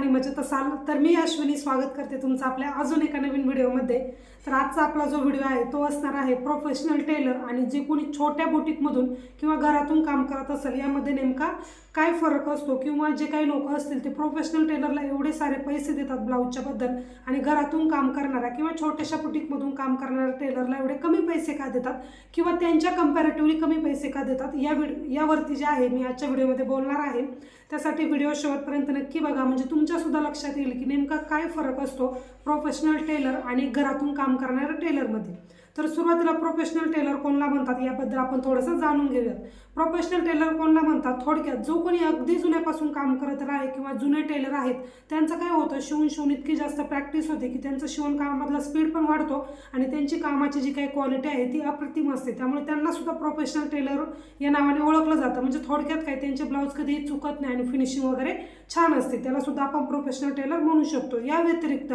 आणि मजेत असाल तर मी अश्विनी स्वागत करते तुमचं आपल्या अजून एका नवीन व्हिडिओमध्ये. तर आजचा आपला जो व्हिडिओ आहे तो असणार आहे प्रोफेशनल टेलर आणि जे कोणी छोट्या बुटीकमधून किंवा घरातून काम करत असेल यामध्ये नेमका काय फरक असतो किंवा जे काही लोक असतील ते प्रोफेशनल टेलरला एवढे सारे पैसे देतात ब्लाऊजच्याबद्दल आणि घरातून काम करणाऱ्या किंवा छोट्याशा बुटीकमधून काम करणाऱ्या टेलरला एवढे कमी पैसे का देतात? किंवा त्यांच्या कम्पॅरेटिव्हली कमी पैसे का देतात? या व्हिड यावरती जे आहे मी आजच्या व्हिडिओमध्ये बोलणार आहे. त्यासाठी व्हिडिओ शेवटपर्यंत नक्की बघा. म्हणजे तुमच्या तुमच्यासुद्धा लक्षात येईल की नेमका काय फरक असतो प्रोफेशनल टेलर आणि घरातून काम करणाऱ्या टेलरमध्ये तर सुरुवातीला प्रोफेशनल टेलर कोणला म्हणतात याबद्दल आपण थोडंसं जाणून घेऊयात. प्रोफेशनल टेलर कोणला म्हणतात? थोडक्यात जो कोणी अगदी जुन्यापासून काम करत आहे किंवा जुने टेलर आहेत त्यांचं काय होतं? शिवून शिवून इतकी जास्त प्रॅक्टिस होते की त्यांचं शिवणकामामधला स्पीड पण वाढतो आणि त्यांची कामाची जी काही क्वालिटी आहे ती अप्रतिम असते. त्यामुळे त्यांना सुद्धा प्रोफेशनल टेलर या नावाने ओळखलं जातं. म्हणजे थोडक्यात काय त्यांचे ब्लाऊज कधीही चुकत नाही आणि फिनिशिंग वगैरे छान असते. त्याला सुद्धा आपण प्रोफेशनल टेलर म्हणू शकतो. या व्यतिरिक्त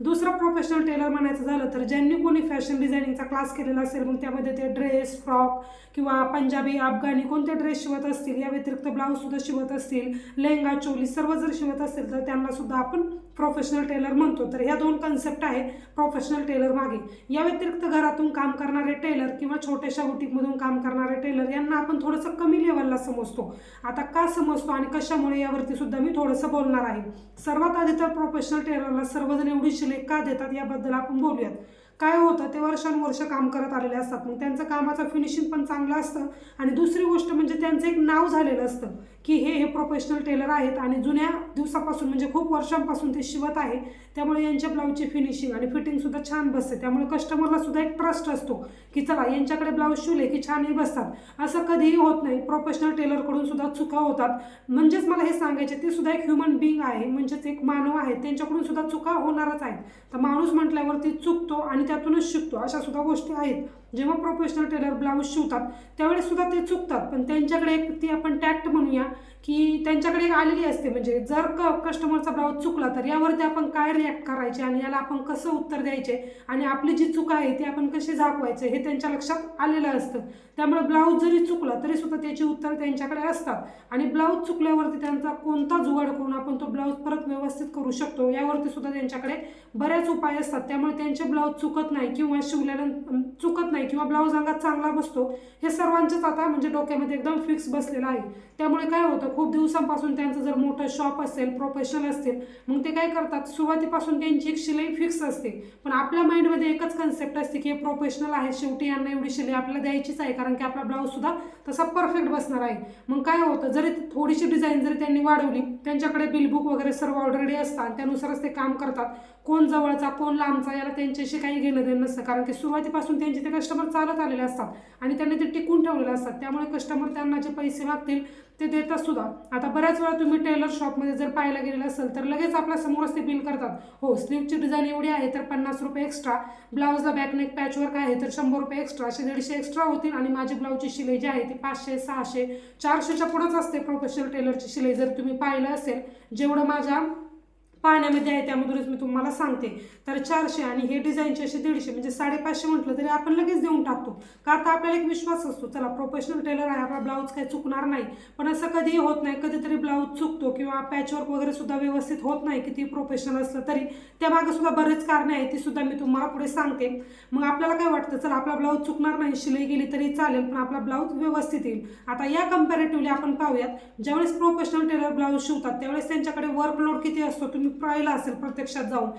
दुसरं प्रोफेशनल टेलर म्हणायचं झालं तर ज्यांनी कोणी फॅशन डिझायनिंगचा क्लास केलेला असेल मग त्यामध्ये ते ड्रेस फ्रॉक किंवा पंजाबी अफगाणी कोणते ड्रेस शिवत असतील या व्यतिरिक्त ब्लाऊजसुद्धा शिवत असतील लेहंगा चोली सर्व जर शिवत असतील तर त्यांनासुद्धा आपण प्रोफेशनल टेलर म्हणतो. तर ह्या दोन कन्सेप्ट आहे प्रोफेशनल टेलर मागे. या व्यतिरिक्त घरातून काम करणारे टेलर किंवा छोट्याशा बुटीकमधून काम करणारे टेलर यांना आपण थोडंसं कमी लेवलला समजतो. आता का समजतो आणि कशामुळे यावरती सुद्धा मी थोडंसं बोलणार आहे. सर्वात आधी तर प्रोफेशनल टेलरला सर्वजण एवढी शिले का देतात याबद्दल आपण बोलूयात. काय होतं ते वर्षानुवर्ष काम करत आलेले असतात. मग त्यांचं कामाचं फिनिशिंग पण चांगलं असतं. आणि दुसरी गोष्ट म्हणजे त्यांचं एक नाव झालेलं असतं. की हे हे प्रोफेशनल टेलर आहेत आणि जुन्या दिवसापासून म्हणजे खूप वर्षांपासून ते शिवत आहे. त्यामुळे यांच्या ब्लाऊजची फिनिशिंग आणि फिटिंगसुद्धा छान बसते. त्यामुळे कस्टमरला सुद्धा एक ट्रस्ट असतो की चला यांच्याकडे ब्लाऊज शिवले की छानही बसतात. असं कधीही होत नाही. प्रोफेशनल टेलरकडून सुद्धा चुका होतात. म्हणजेच मला हे सांगायचे ते सुद्धा एक ह्युमन बिंग आहे. म्हणजेच एक मानव आहे. त्यांच्याकडून सुद्धा चुका होणारच आहेत. तर माणूस म्हटल्यावरती चुकतो आणि त्यातूनच शिकतो. अशा सुद्धा गोष्टी आहेत. जेव्हा प्रोफेशनल टेलर ब्लाऊज शिवतात त्यावेळेस सुद्धा ते चुकतात. पण त्यांच्याकडे एक ती आपण टॅक्ट म्हणूया. की त्यांच्याकडे एक आलेली असते. म्हणजे जर क कस्टमरचा ब्लाऊज चुकला तर यावरती आपण काय रिॲक्ट करायचे आणि याला आपण कसं उत्तर द्यायचे आणि आपली जी चूक आहे ती आपण कशी झाकवायचे हे त्यांच्या लक्षात आलेलं असतं. त्यामुळे ब्लाऊज जरी चुकला तरी सुद्धा त्याची उत्तर त्यांच्याकडे असतात. आणि ब्लाऊज चुकल्यावरती त्यांचा कोणता जुगाड करून आपण तो ब्लाऊज परत व्यवस्थित करू शकतो यावरती सुद्धा त्यांच्याकडे बऱ्याच उपाय असतात. त्यामुळे त्यांचे ब्लाऊज चुकत नाही किंवा शिवल्यानं चुकत नाही किंवा ब्लाऊज अंगात चांगला बसतो हे सर्वांचेच आता म्हणजे डोक्यामध्ये एकदम फिक्स बसलेलं आहे. त्यामुळे काय होतं? खूप दिवसांपासून त्यांचं जर मोठं शॉप असेल प्रोफेशन असेल मग ते काय करतात? सुरुवातीपासून त्यांची एक शिलाई फिक्स असते. पण आपल्या माइंडमध्ये एकच कन्सेप्ट असते की हे प्रोफेशनल आहे शेवटी यांना एवढी शिलाई आपल्याला द्यायचीच आहे कारण की आपला ब्लाऊजसुद्धा तसा परफेक्ट बसणार आहे. मग काय होतं? जरी थोडीशी डिझाईन जरी त्यांनी वाढवली त्यांच्याकडे बिलबुक वगैरे सर्व ऑलरेडी असतात त्यानुसारच ते काम करतात. कोण जवळचा कोण लांबचा याला त्यांच्याशी काही घेणं देणं नसतं कारण की सुरुवातीपासून त्यांचे ते कस्टमर चालत आलेले असतात आणि त्यांनी ते टिकून ठेवलेले असतात. त्यामुळे कस्टमर त्यांना जे पैसे मागतील ते देतात सुद्धा. आता बऱ्याच वेळा तुम्ही टेलर शॉपमध्ये जर पाहायला गेलेलं असेल तर लगेच आपल्या समोरच ते बिल करतात. हो स्लीवची डिझाईन एवढी आहे तर पन्नास रुपये एक्स्ट्रा ब्लाऊजला बॅकनेक पॅचवर्क आहे तर शंभर रुपये एक्स्ट्रा असे दीडशे एक्स्ट्रा होतील आणि माझी ब्लाऊजची शिलाई जी आहे ती पाचशे सहाशे चारशेच्या पुढंच असते प्रोफेशनल टेलरची शिलाई जर तुम्ही पाहिलं असेल. जेवढं माझ्या पाहण्यामध्ये आहे त्यामधूनच मी तुम्हाला सांगते. तर चारशे आणि हे डिझाईनचे असे दीडशे म्हणजे साडेपाचशे म्हटलं तरी आपण लगेच देऊन टाकतो. का आता आपल्याला एक विश्वास असतो चला प्रोफेशनल टेलर आहे आपला ब्लाऊज काही चुकणार नाही. पण असं कधीही होत नाही कधीतरी ब्लाऊज चुकतो किंवा पॅचवर्क वगैरे सुद्धा व्यवस्थित होत नाही किती प्रोफेशनल असलं तरी. त्यामागे सुद्धा बरेच कारणे आहेत ती सुद्धा मी तुम्हाला पुढे सांगते. मग आपल्याला काय वाटतं चला आपला ब्लाऊज चुकणार नाही शिलाई गेली तरी चालेल पण आपला ब्लाऊज व्यवस्थित येईल. आता या कम्पॅरेटिव्हली आपण पाहूयात ज्यावेळेस प्रोफेशनल टेलर ब्लाऊज शिवतात त्यावेळेस त्यांच्याकडे वर्कलोड किती असतो तुम्ही पाहिला असेल प्रत्यक्षात जाऊन.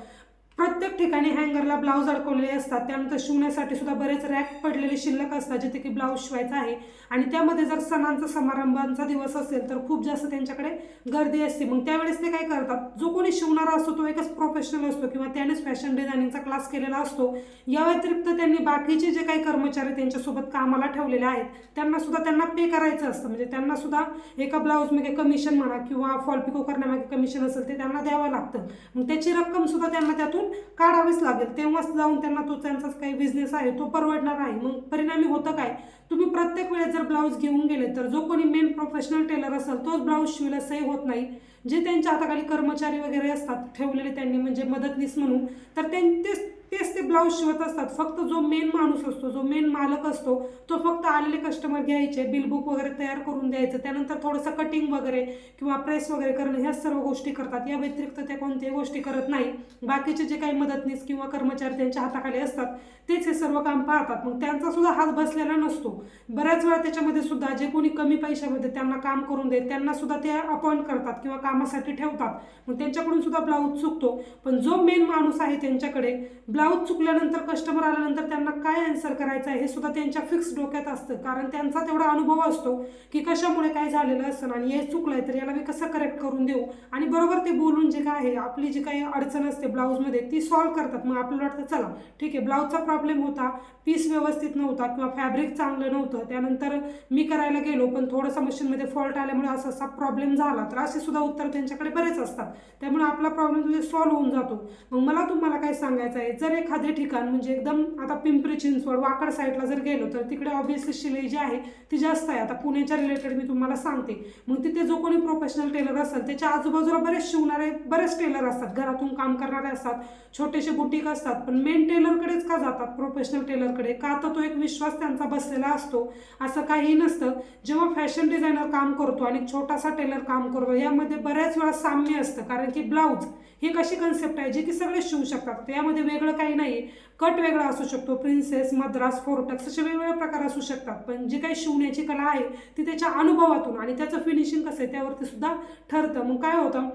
प्रत्येक ठिकाणी हँगरला ब्लाऊज अडकवलेले असतात. त्यानंतर शिवण्यासाठी सुद्धा बरेच रॅक पडलेले शिल्लक असतात जिथे की ब्लाऊज शिवायचा आहे. आणि त्यामध्ये जर सणांचा समारंभांचा दिवस असेल तर खूप जास्त त्यांच्याकडे गर्दी असते. मग त्यावेळेस ते काय करतात? जो कोणी शिवणारा असतो तो एकच प्रोफेशनल असतो किंवा त्यानेच फॅशन डिझायनिंगचा क्लास केलेला असतो. या व्यतिरिक्त त्यांनी बाकीचे जे काही कर्मचारी त्यांच्यासोबत कामाला ठेवलेले आहेत त्यांना सुद्धा त्यांना पे करायचं असतं. म्हणजे त्यांना सुद्धा एका ब्लाऊजमध्ये कमिशन म्हणा किंवा फॉल पिको करण्यामागे कमिशन असेल ते त्यांना द्यावं लागतं. मग त्याची रक्कम सुद्धा त्यांना त्यातून काढावेच लागेल. तेव्हाच जाऊन त्यांना तो त्यांचाच काही बिझनेस आहे तो परवडणार आहे मग परिणामी होतं काय? तुम्ही प्रत्येक वेळेस जर ब्लाऊज घेऊन गेले तर जो कोणी मेन प्रोफेशनल टेलर असेल तोच ब्लाऊज शिवला सही होत नाही. जे त्यांच्या हाताखाली कर्मचारी वगैरे असतात ठेवलेले त्यांनी म्हणजे मदतनीस म्हणून तर त्यांचेच तेच ते ब्लाऊज शिवत असतात. फक्त जो मेन माणूस असतो जो मेन मालक असतो तो फक्त आलेले कस्टमर घ्यायचे बिल बुक वगैरे तयार करून द्यायचं. त्यानंतर थोडंसं कटिंग वगैरे किंवा प्रेस वगैरे करणं ह्या सर्व गोष्टी करतात. या व्यतिरिक्त त्या कोणत्याही गोष्टी करत नाही. बाकीचे जे काही मदतनीस किंवा कर्मचारी त्यांच्या हाताखाली असतात तेच हे सर्व काम पाहतात. मग त्यांचा सुद्धा हात बसलेला नसतो. बऱ्याच वेळा त्याच्यामध्ये सुद्धा जे कोणी कमी पैशामध्ये त्यांना काम करून देत त्यांना सुद्धा ते अपॉइंट करतात किंवा कामासाठी ठेवतात. मग त्यांच्याकडून सुद्धा ब्लाऊज चुकतो. पण जो मेन माणूस आहे त्यांच्याकडे ब्लाऊज चुकल्यानंतर कस्टमर आल्यानंतर त्यांना काय अन्सर करायचं आहे हे सुद्धा त्यांच्या फिक्स डोक्यात असतं. कारण त्यांचा तेवढा अनुभव असतो की कशामुळे काय झालेलं असतं आणि हे चुकलं आहे तर याला मी कसं करेक्ट करून देऊ? आणि बरोबर ते बोलून जे काय आहे आपली जी काही अडचण असते ब्लाऊजमध्ये ती सॉल्व्ह करतात. मग आपल्याला वाटतं चला ठीक आहे ब्लाऊजचा प्रॉब्लेम होता पीस व्यवस्थित नव्हता किंवा फॅब्रिक चांगलं नव्हतं त्यानंतर मी करायला गेलो पण थोडंसं मशीनमध्ये फॉल्ट आल्यामुळे असा असा प्रॉब्लेम झाला. तर असे सुद्धा उत्तर त्यांच्याकडे बरेच असतात. त्यामुळे आपला प्रॉब्लेम म्हणजे सॉल्व्ह होऊन जातो. मग मला तुम्हाला काय सांगायचं आहे? जर एखादे ठिकाण म्हणजे एकदम आता पिंपरी चिंचवड वाकड साईडला जर गेलो तर तिकडे ऑब्व्हियसली शिलाई जी आहे ती जास्त आहे. आता पुण्याच्या रिलेटेड मी तुम्हाला सांगते. मग तिथे जो कोणी प्रोफेशनल टेलर असेल त्याच्या आजूबाजूला बरेच शिवणारे बरेच टेलर असतात. घरातून काम करणारे असतात छोटेसे बुटीक असतात. पण मेन टेलरकडेच का जातात? प्रोफेशनल टेलरकडे का तर तो एक विश्वास त्यांचा बसलेला असतो. असं काही नसतं. जेव्हा फॅशन डिझायनर काम करतो आणि छोटासा टेलर काम करतो यामध्ये बऱ्याच वेळा साम्य असतं. कारण की ब्लाऊज ही कशी कन्सेप्ट आहे जी की सगळे शिवू शकतात. यामध्ये वेगळं काही नाही. कट वेगळा असू शकतो. प्रिन्सेस मद्रास फोर्टक्स असे वेगवेगळे प्रकार असू शकतात. पण जी काही शिवण्याची कला आहे ती त्याच्या अनुभवातून आणि त्याचं फिनिशिंग कसं आहे त्यावरती सुद्धा ठरतं. मग काय होतं?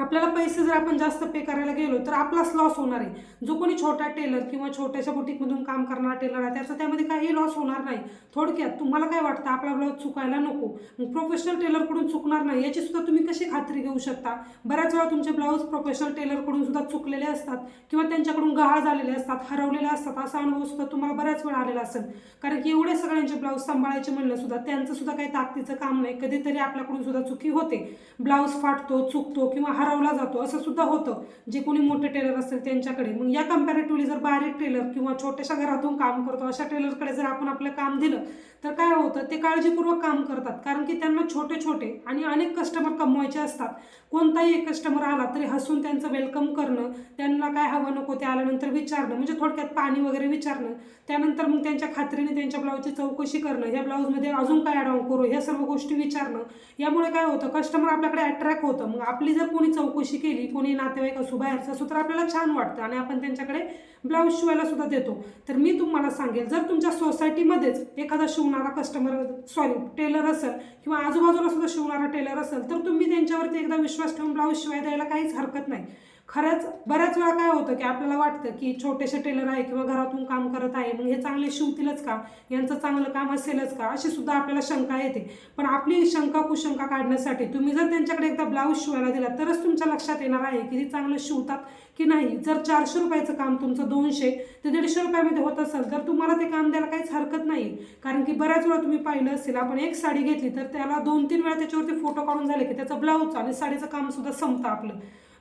आपल्याला पैसे जर आपण जास्त पे करायला गेलो तर आपलाच लॉस होणार आहे. जो कोणी छोटा टेलर किंवा छोट्याशा बुटीकमधून काम करणारा टेलर आहे त्याचा त्यामध्ये काही लॉस होणार नाही. थोडक्यात तुम्हाला काय वाटतं? आपला ब्लाऊज चुकायला नको. प्रोफेशनल टेलरकडून चुकणार नाही. याची सुद्धा तुम्ही कशी खात्री घेऊ शकता? बऱ्याच वेळा तुमचे ब्लाऊज प्रोफेशनल टेलरकडून सुद्धा चुकलेले असतात किंवा त्यांच्याकडून गहाळ झालेले असतात हरवलेले असतात. असा अनुभव सुद्धा तुम्हाला बऱ्याच वेळा आलेला असेल. कारण की एवढे सगळ्यांचे ब्लाऊज सांभाळायचे म्हणलं सुद्धा त्यांचं सुद्धा काही ताकदीचं काम नाही. कधीतरी आपल्याकडून सुद्धा चुकी होते. ब्लाऊज फाटतो चुकतो किंवा हर हरवला जातो. असं सुद्धा होतं. जे कोणी मोठे टेलर असतील त्यांच्याकडे. मग या कम्पॅरेटिव्हली जर बारीक टेलर किंवा छोट्याशा घरातून काम करतो अशा टेलरकडे जर आपण आपलं काम दिलं तर काय होतं? ते काळजीपूर्वक काम करतात. कारण की त्यांना छोटे छोटे आणि अनेक कस्टमर कमवायचे असतात. कोणताही एक कस्टमर आला तरी हसून त्यांचं वेलकम करणं त्यांना काय हवं नको ते आल्यानंतर विचारणं म्हणजे थोडक्यात पाणी वगैरे विचारणं त्यानंतर मग त्यांच्या खात्रीने त्यांच्या ब्लाऊजची चौकशी करणं ह्या ब्लाऊजमध्ये अजून काय ॲड करू ह्या सर्व गोष्टी विचारणं. यामुळे काय होतं? कस्टमर आपल्याकडे अट्रॅक्ट होतं. मग आपली जर कोणी चौकशी केली कोणी नातेवाईक असू बाहेरचं असू तर आपल्याला छान वाटतं आणि आपण त्यांच्याकडे ब्लाऊज शिवायला सुद्धा देतो. तर मी तुम्हाला सांगेल जर तुमच्या सोसायटीमध्येच एखादा शिवणारा कस्टमर सॉरी टेलर असेल किंवा आजूबाजूला सुद्धा शिवणारा टेलर असेल तर तुम्ही त्यांच्यावरती एकदा विश्वास ठेवून ब्लाऊज शिवाय द्यायला काहीच हरकत नाही. खरंच बऱ्याच वेळा काय होतं की आपल्याला वाटतं की छोटेसे टेलर आहे किंवा घरातून काम करत आहे मग हे चांगले शिवतीलच का? यांचं चांगलं काम असेलच का? अशी सुद्धा आपल्याला शंका येते. पण आपली शंका कुशंका काढण्यासाठी तुम्ही जर त्यांच्याकडे एकदा ब्लाऊज शिवायला दिला तरच तुमच्या लक्षात येणार आहे की ते चांगलं शिवतात की नाही. जर चारशे रुपयाचं काम तुमचं दोनशे ते दीडशे रुपयामध्ये होत असेल तर तुम्हाला ते काम द्यायला काहीच हरकत नाही. कारण की बऱ्याच वेळा तुम्ही पाहिलं असेल आपण एक साडी घेतली तर त्याला दोन तीन वेळा त्याच्यावरती फोटो काढून झाले की त्याचं ब्लाऊज आणि साडीचं कामसुद्धा संपतं आपलं.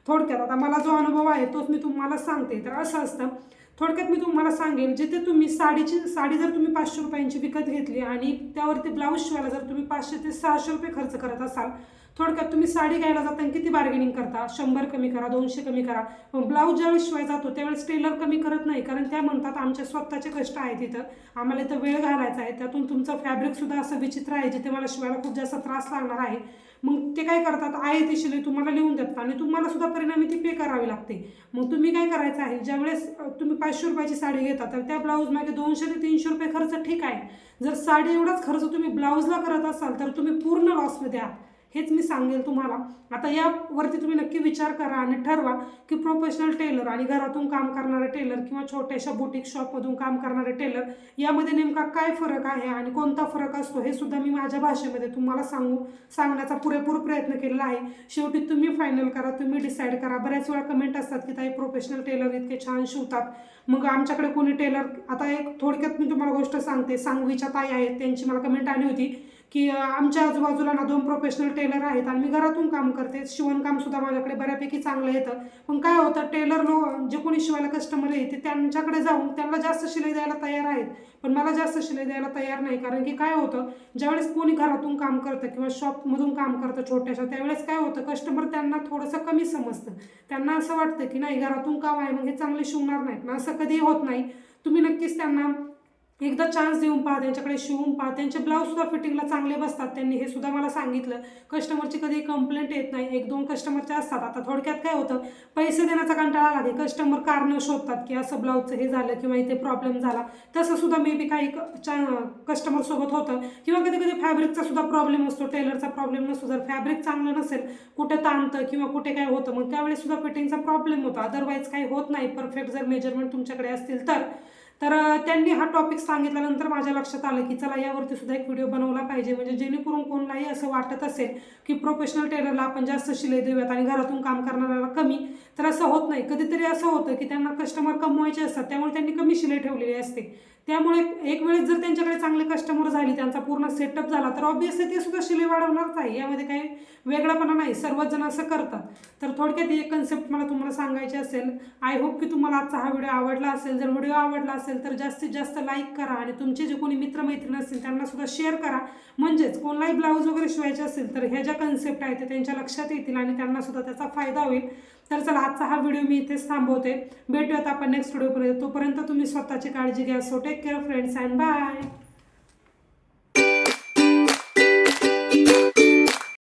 थोडक्यात आता मला जो अनुभव आहे तोच मी तुम्हाला सांगते. तर असं असतं थोडक्यात मी तुम्हाला सांगेन जिथे तुम्ही साडीची साडी जर तुम्ही पाचशे रुपयांची विकत घेतली आणि त्यावरती ब्लाऊज शिवायला जर तुम्ही पाचशे ते सहाशे रुपये खर्च करत असाल थोडक्यात तुम्ही साडी घ्यायला जाताना किती बार्गेनिंग करता? शंभर कमी करा दोनशे कमी करा. पण ब्लाऊज ज्यावेळेस शिवाय जातो त्यावेळेस टेलर कमी करत नाही. कारण त्या म्हणतात आमचे स्वतःचे कष्ट आहेत तिथं आम्हाला इथं वेळ घालायचा आहे. त्यातून तुमचं फॅब्रिकसुद्धा असं विचित्र आहे जिथे मला शिवायला खूप जास्त त्रास लागणार आहे. मग ते काय करतात? आहे ती शिलाई तुम्हाला लिहून देतात. आणि तुम्हाला सुद्धा परिणामी ती पे करावी लागते. मग तुम्ही काय करायचं आहे? ज्यावेळेस तुम्ही पाचशे रुपयाची साडी घेता तर त्या ब्लाऊज मागे दोनशे ते तीनशे रुपये खर्च ठीक आहे. जर साडी एवढाच खर्च तुम्ही ब्लाऊजला करत असाल तर तुम्ही पूर्ण लॉसमध्ये आहात. हेच मी सांगेल तुम्हाला. आता यावरती तुम्ही नक्की विचार करा आणि ठरवा की प्रोफेशनल टेलर आणि घरातून काम करणारे टेलर किंवा छोट्याशा बुटीक शॉपमधून काम करणारे टेलर यामध्ये नेमका काय फरक आहे आणि कोणता फरक असतो हे सुद्धा मी माझ्या भाषेमध्ये तुम्हाला सांगू सांगण्याचा पुरेपूर प्रयत्न केलेला आहे. शेवटी तुम्ही फायनल करा तुम्ही डिसाईड करा. बऱ्याच वेळा कमेंट असतात की ताई प्रोफेशनल टेलर इतके छान शिवतात. मग आमच्याकडे कोणी टेलर आता एक थोडक्यात मी तुम्हाला गोष्ट सांगते. सांगवीच्या ताई आहेत त्यांची मला कमेंट आली होती. की आमच्या आजूबाजूला ना दोन प्रोफेशनल टेलर आहेत आणि मी घरातून काम करते. शिवणकामसुद्धा माझ्याकडे बऱ्यापैकी चांगलं येतं. पण काय होतं टेलर लो जे कोणी शिवायला कस्टमर येते त्यांच्याकडे जाऊन त्यांना जास्त शिलाई द्यायला तयार आहेत. पण मला जास्त शिलाई द्यायला तयार नाही. कारण की काय होतं ज्यावेळेस कोणी घरातून काम करतं किंवा शॉपमधून काम करतं छोट्याशा त्यावेळेस काय होतं कस्टमर त्यांना थोडंसं कमी समजतं. त्यांना असं वाटतं की नाही घरातून काम आहे मग हे चांगले शिवणार नाहीत. ना असं कधीही होत नाही. तुम्ही नक्कीच त्यांना एकदा चान्स देऊन पहा त्यांच्याकडे शिवून पहा. त्यांचे ब्लाऊजसुद्धा फिटिंगला चांगले बसतात. त्यांनी हे सुद्धा मला सांगितलं. कस्टमरची कधी कंप्लेंट येत नाही. एक दोन कस्टमरचे असतात. आता थोडक्यात काय होतं? पैसे देण्याचा कंटाळा आला कस्टमर कारणं शोधतात की असं ब्लाऊजचं हे झालं किंवा इथे प्रॉब्लेम झाला. तसं सुद्धा मे बी काही कस्टमर सोबत होतं. किंवा कधी कधी फॅब्रिकचा सुद्धा प्रॉब्लेम असतो. टेलरचा प्रॉब्लेम नसतो. जर फॅब्रिक चांगलं नसेल कुठे ताणतं किंवा कुठे काय होतं मग त्यावेळेस सुद्धा फिटिंगचा प्रॉब्लेम होतो. अदरवाईज काही होत नाही. परफेक्ट जर मेजरमेंट तुमच्याकडे असतील तर. तर त्यांनी हा टॉपिक सांगितल्यानंतर माझ्या लक्षात आलं की चला यावरती सुद्धा एक व्हिडिओ बनवला पाहिजे. म्हणजे जेणेकरून कोणालाही असं वाटत असेल की प्रोफेशनल टेलरला आपण जास्त शिलाई देऊयात आणि घरातून काम करणाऱ्याला कमी तर असं होत नाही. कधीतरी असं होतं की त्यांना कस्टमर कमवायचे असतात त्यामुळे त्यांनी कमी शिलाई ठेवलेली असते. त्यामुळे एक वेळेस जर त्यांच्याकडे चांगले कस्टमर झाली त्यांचा पूर्ण सेटअप झाला तर ऑब्विसली ते सुद्धा शिले वाढवणारच आहे. यामध्ये काही वेगळापणा नाही. सर्वच जण असं करतात. तर थोडक्यात एक कन्सेप्ट मला तुम्हाला सांगायची असेल आय होप की तुम्हाला आजचा हा व्हिडिओ आवडला असेल. जर व्हिडिओ आवडला असेल तर जास्तीत जास्त लाईक करा आणि तुमचे जे कोणी मित्रमैत्रीण असतील त्यांना सुद्धा शेअर करा. म्हणजेच कोणलाही ब्लाऊज वगैरे शिवायचे असेल तर ह्या ज्या कन्सेप्ट आहेत ते त्यांच्या लक्षात येतील आणि त्यांना सुद्धा त्याचा फायदा होईल. तर चला आजचा हा व्हिडिओ मी इथेच थांबवते. भेटूयात आपण नेक्स्ट व्हिडिओपर्यंत तोपर्यंत तुम्ही स्वतःची काळजी घ्या. So take care friends and bye